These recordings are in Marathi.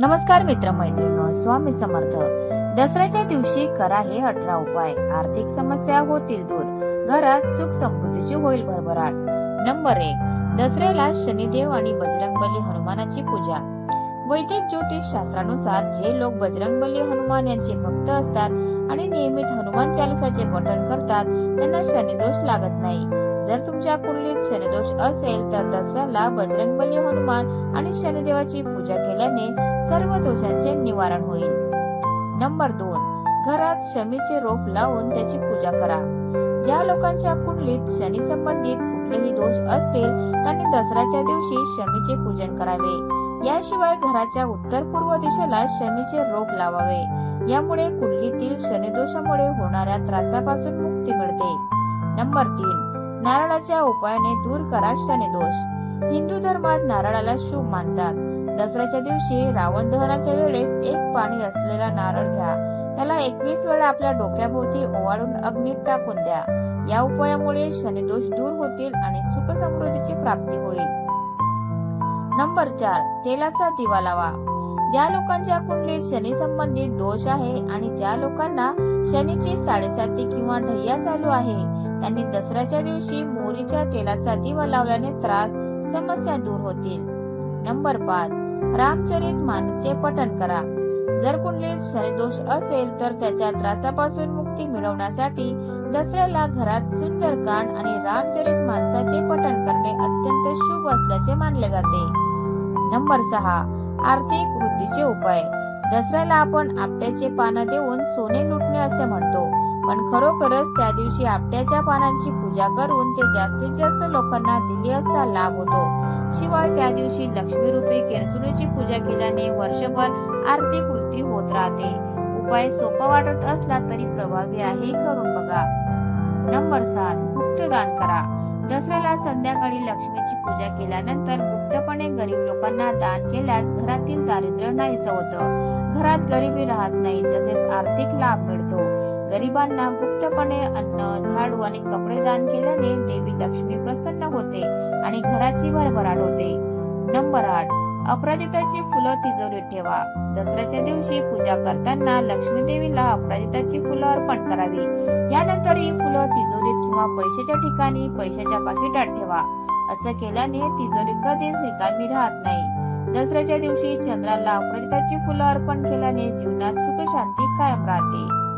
नमस्कार मित्र मैत्रिणी स्वामी समर्थ. दसऱ्याच्या दिवशी करा हे अठरा उपाय. आर्थिक समस्या होतील दूर. घरात सुख समृद्धीची होईल भरभराट. नंबर एक दसऱ्याला शनिदेव आणि बजरंगबली हनुमानाची पूजा. वैदिक ज्योतिष शास्त्रानुसार जे लोक बजरंगबली हनुमान यांचे भक्त असतात आणि नियमित हनुमान चालिसाचे पठण करतात त्यांना शनिदोष लागत नाही. जर तुमच्या कुंडलीत शनिदोष असेल तर दसऱ्याला बजरंगबली हनुमान आणि शनिदेवाची पूजा केल्याने सर्व दोषांचे निवारण होईल. नंबर दोन घरात शमीचे रोप लावून त्याची पूजा करा. ज्या लोकांच्या कुंडलीत शनी संबंधित कुठलेही दोष असतील त्यांनी दसऱ्याच्या दिवशी शमीचे पूजन करावे. याशिवाय घराच्या उत्तर पूर्व दिशेला शमीचे रोप लावावे. यामुळे कुंडलीतील शनिदोषामुळे होणाऱ्या त्रासापासून मुक्ती मिळते. नंबर तीन नारळाच्या उपायाने दूर करा शनिदोष हिंदू धर्मात नारळाला शुभ मानतात. दसऱ्याच्या दिवशी रावण दहनाच्या वेळेस एक पाणी असलेला नारळ घ्या. त्याला एकवीस वेळा आपल्या डोक्याभोवती ओवाळून अग्नीत टाकून द्या. या उपायामुळे शनिदोष दूर होतील आणि सुख समृद्धीची प्राप्ती होईल. नंबर चार तेलाचा दिवा लावा. ज्या लोकांच्या कुंडलीत शनी संबंधित दोष आहे आणि ज्या लोकांना शनीची साडेसाती किंवा ढय्या चालू आहे त्यांनी दसऱ्याच्या दिवशी मोहरीच्या तेलाचा दिवा लावल्याने त्रास समस्या दूर होतील. नंबर पाच रामचरित मानचे पठण करा. जर कुंडलीत शनिदोष असेल तर त्याच्या त्रासापासून मुक्ती मिळवण्यासाठी दसऱ्याला घरात सुंदरकांड आणि रामचरित माणसाचे पठण करणे अत्यंत शुभ असल्याचे मानले जाते. नंबर सहा आर्थिक वृद्धीचे उपाय. दसऱ्याला आपण आपट्याचे पानं देऊन सोने लुटणे असे म्हणतो. पण खरोखरच त्या दिवशी आपट्याच्या पानांची पूजा करून ते जास्तीत जास्त लोकांना दिली असता लाभ होतो. शिवाय त्या दिवशी लक्ष्मी रूपी केरसुणीची पूजा केल्याने वर्षभर आर्थिक वृद्धी होत राहते. उपाय सोपा वाटत असला तरी प्रभावी आहे करून बघा. नंबर सात गुप्तदान करा. दसऱ्याला संध्याकाळी लक्ष्मीची पूजा केल्यानंतर गुप्तपणे गरीब लोकांना दान केल्यास घरातील दारिद्र्य नाहीस होतं. घरात गरिबी राहत नाही तसेच आर्थिक लाभ मिळतो. गरिबांना गुप्तपणे अन्न झाडू आणि कपडे दान केल्याने देवी लक्ष्मी प्रसन्न होते आणि घराची भरभराट होते. नंबर आठ अपराजिताची फुलं तिजोरीत ठेवा. दसऱ्याच्या दिवशी पूजा करताना लक्ष्मी देवीला अपराजिताची फुलं अर्पण करावी. यानंतर ही फुलं तिजोरीत किंवा पैशाच्या ठिकाणी पैशाच्या पाकिटात ठेवा. असं केल्याने तिजोरी कधीच रिकामी राहत नाही. दसऱ्याच्या दिवशी चंद्राला अपराजिताची फुलं अर्पण केल्याने जीवनात सुख शांती कायम राहते.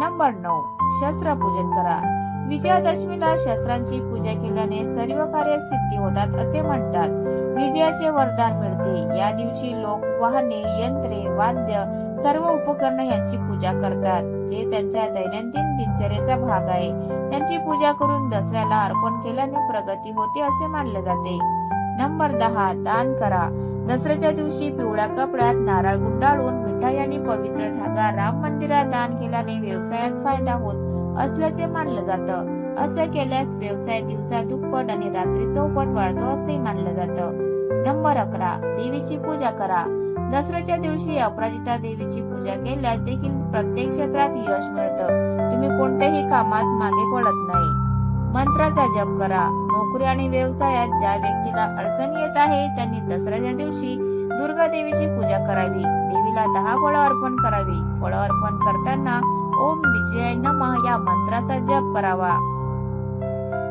नंबर नऊ शस्त्र पूजन करा. विजयादशमीला शस्त्रांची पूजा केल्याने सर्व कार्य सिद्धी होतात असे म्हणतात. विजयाचे वरदान मिळते. या दिवशी लोक वाहने यंत्रे वाद्य सर्व उपकरण यांची पूजा करतात जे त्यांच्या दैनंदिन दिनचर्येचा भाग आहे. त्यांची पूजा करून दसऱ्याला अर्पण केल्याने प्रगती होते असे मानले जाते. नंबर दहा दान करा. दसऱ्याच्या दिवशी पिवळ्या कपड्यात नारळ गुंडाळून मिठाई आणि पवित्र धागा राम मंदिरात दान केल्याने व्यवसायात फायदा होत असल्याचे मानलं जातं. असं केल्यास व्यवसाय दिवसा दुप्पट आणि रात्री चौपट वाढतो असे मानलं जातं. नंबर अकरा. देवीची पूजा करा. दसऱ्याच्या दिवशी अपराजिता देवीची पूजा केल्यास देखील प्रत्येक क्षेत्रात यश मिळतं. तुम्ही कोणत्याही कामात मागे पडत नाही. मंत्राचा जप करा. नोकरी आणि व्यवसायात ज्या व्यक्तीला अडचण येत आहे त्यांनी दसऱ्याच्या दिवशी दुर्गा देवीची पूजा करावी. देवीला दहा फळं अर्पण करावी. फळं अर्पण करताना ओम विजय नमः या मंत्राचा जप करावा.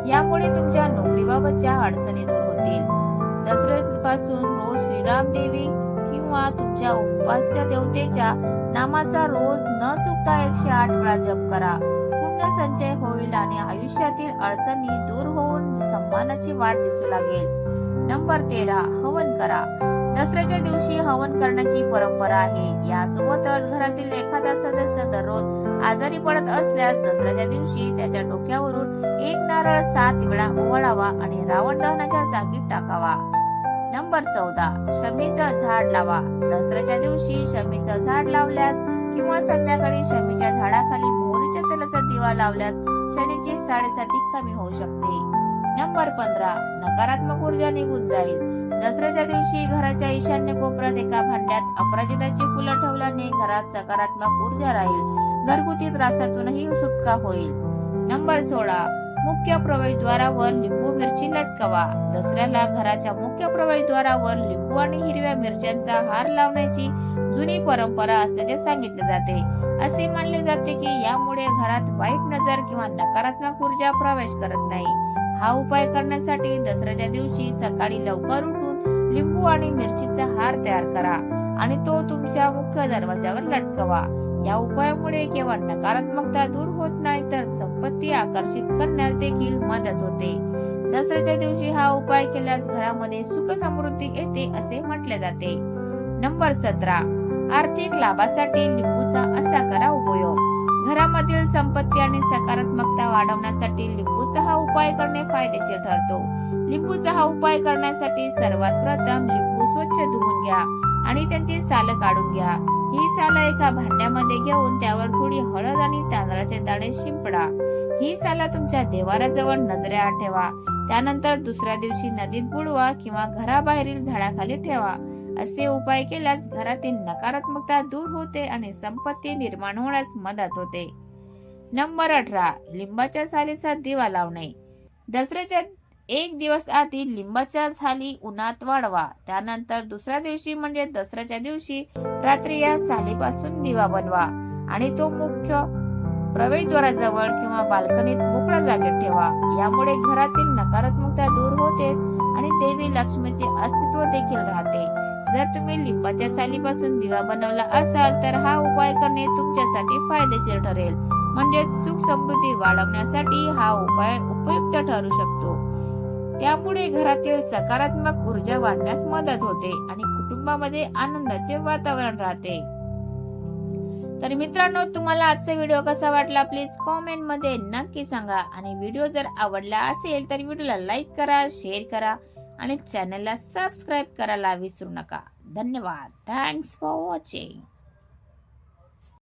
यामुळे तुमच्या नोकरीबाबतच्या अडचणी दूर होतील. दसऱ्यापासून रोज श्रीराम देवी किंवा तुमच्या उपास्य देवतेच्या नामाचा रोज न चुकता एकशे आठ वेळा जप करा. पुण्य संचय होईल आणि आयुष्यातील अडचणी दूर होऊन सम्मानाची वाट दिसू लागेल. नंबर तेरा. हवन करा. दसऱ्याच्या दिवशी हवन करण्याची परंपरा आहे. यासोबतच घरातील एखादा सदस्य दररोज आजारी पडत असल्यास दसऱ्याच्या दिवशी त्याच्या डोक्यावरून एक नारळ सात वेळा ओवाळावा आणि रावण दहनाच्या जागी टाकावा. नंबर चौदा. शमीचं झाड लावा. दसऱ्याच्या दिवशी शमीचं झाड लावल्यास किंवा संध्याकाळी शमीच्या झाडाखाली मोहरीच्या तेलाचा दिवा लावल्यास शनीची साडेसाती कमी होऊ शकते. नंबर पंधरा नकारात्मक ऊर्जा निघून जाईल. दसऱ्याच्या दिवशी घराच्या ईशान्य कोपऱ्यात एका भांड्यात अपराजिताची फुलं ठेवल्याने घरात सकारात्मक ऊर्जा राहील. घरगुती त्रासातूनही सुटका होईल. नंबर सोळा मुख्य प्रवेशद्वारावर लिंबू मिरची लटकवा. दसऱ्याला घराच्या मुख्य प्रवेशद्वारावर लिंबू आणि हिरव्या मिरच्यांचा हार लावण्याची जुनी परंपरा असल्याचे सांगितले जाते. असे मानले जाते की यामुळे घरात वाईट नजर किंवा नकारात्मक ऊर्जा प्रवेश करत नाही. हा उपाय करण्यासाठी दसऱ्याच्या दिवशी सकाळी लवकर उठून लिंबू आणि मिरचीचा हार तयार करा आणि तो तुमच्या मुख्य दरवाजावर लटकवा. या उपायामुळे केवळ नकारात्मकता दूर होत नाही तर संपत्ती आकर्षित करण्यास देखील मदत होते. दसऱ्याच्या दिवशी हा उपाय केल्यास घरामध्ये सुख समृद्धी येते असे म्हटले जाते. नंबर सतरा. आर्थिक लाभासाठी लिंबूचा असा करा उपयोग. घरामधील संपत्ती आणि सकारात्मकता वाढवण्यासाठी लिंबूचा हा उपाय करणे फायदेशीर ठरतो. लिंबूचा हा उपाय करण्यासाठी सर्वात प्रथम लिंबू स्वच्छ धुवून घ्या आणि त्यांची साल काढून घ्या. ही साल एका भांड्यामध्ये घेऊन त्यावर थोडी हळद आणि तांदळाचे दाणे शिंपडा. ही साला तुमच्या देवाराजवळ नजरेआड ठेवा. त्यानंतर दुसऱ्या दिवशी नदीत बुडवा किंवा घराबाहेरील झाडाखाली ठेवा. असे उपाय केल्यास घरातील नकारात्मकता दूर होते आणि संपत्ती निर्माण होण्यास मदत होते. नंबर अठरा. लिंबाच्या सालीचा दिवा लावणे. दसऱ्याच्या एक दिवस आधी लिंबाच्या साली उन्हात वाढवा. त्यानंतर दुसऱ्या दिवशी म्हणजे दसऱ्याच्या दिवशी रात्री या सालीपासून दिवा बनवा आणि तो मुख्य प्रवेशद्वाराजवळ किंवा बाल्कनीत मोकळ्या जागेत ठेवा. यामुळे घरातील नकारात्मकता दूर होते आणि देवी लक्ष्मीचे अस्तित्व देखील राहते. जर तुम्ही लिंबाच्या सालीपासून दिवा बनवला असाल तर हा उपाय करणे तुमच्यासाठी फायदेशीर ठरेल. म्हणजेच सुख समृद्धी वाढवण्यासाठी हा उपाय उपयुक्त ठरू शकतो. त्यामुळे घरातील सकारात्मक ऊर्जा वाढण्यास मदत होते आणि कुटुंबामध्ये आनंदाचे वातावरण राहते. तर मित्रांनो तुम्हाला आजचा व्हिडिओ कसा वाटला प्लीज कॉमेंटमध्ये नक्की सांगा. आणि व्हिडिओ जर आवडला असेल तर व्हिडिओला लाईक करा शेअर करा. आणि चॅनलला सबस्क्राईब करायला विसरू नका. धन्यवाद. Thanks for watching